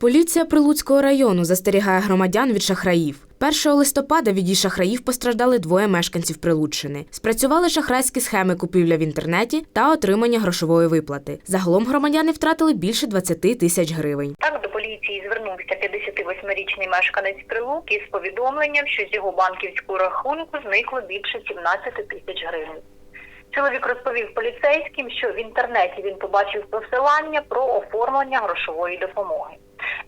Поліція Прилуцького району застерігає громадян від шахраїв. 1 листопада від її шахраїв постраждали двоє мешканців Прилуччини. Спрацювали шахрайські схеми купівля в інтернеті та отримання грошової виплати. Загалом громадяни втратили більше 20 тисяч гривень. Так до поліції звернувся 58-річний мешканець Прилук із повідомленням, що з його банківського рахунку зникло більше 17 тисяч гривень. Чоловік розповів поліцейським, що в інтернеті він побачив посилання про оформлення грошової допомоги.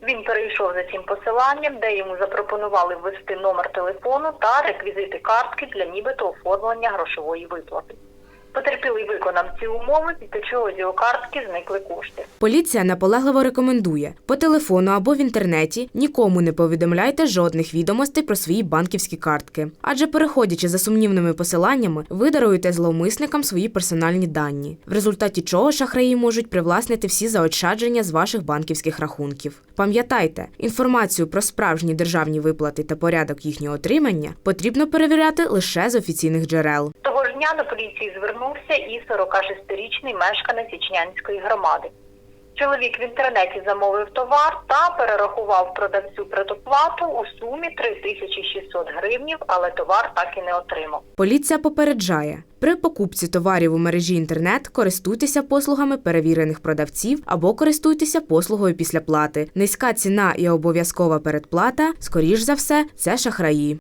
Він перейшов за цим посиланням, де йому запропонували ввести номер телефону та реквізити картки для нібито оформлення грошової виплати. Потерпілий виконав ці умови, після чого з його картки зникли кошти. Поліція наполегливо рекомендує по телефону або в інтернеті нікому не повідомляйте жодних відомостей про свої банківські картки. Адже переходячи за сумнівними посиланнями, ви даруєте зловмисникам свої персональні дані, в результаті чого шахраї можуть привласнити всі заощадження з ваших банківських рахунків. Пам'ятайте, інформацію про справжні державні виплати та порядок їхнього отримання потрібно перевіряти лише з офіційних джерел. Ж до поліції звернувся і 46-річний мешканець Ічнянської громади. Чоловік в інтернеті замовив товар та перерахував продавцю предоплату у сумі 3600 гривнів, але товар так і не отримав. Поліція попереджає, при покупці товарів у мережі інтернет користуйтеся послугами перевірених продавців або користуйтеся послугою після плати. Низька ціна і обов'язкова передплата, скоріш за все, це шахраї.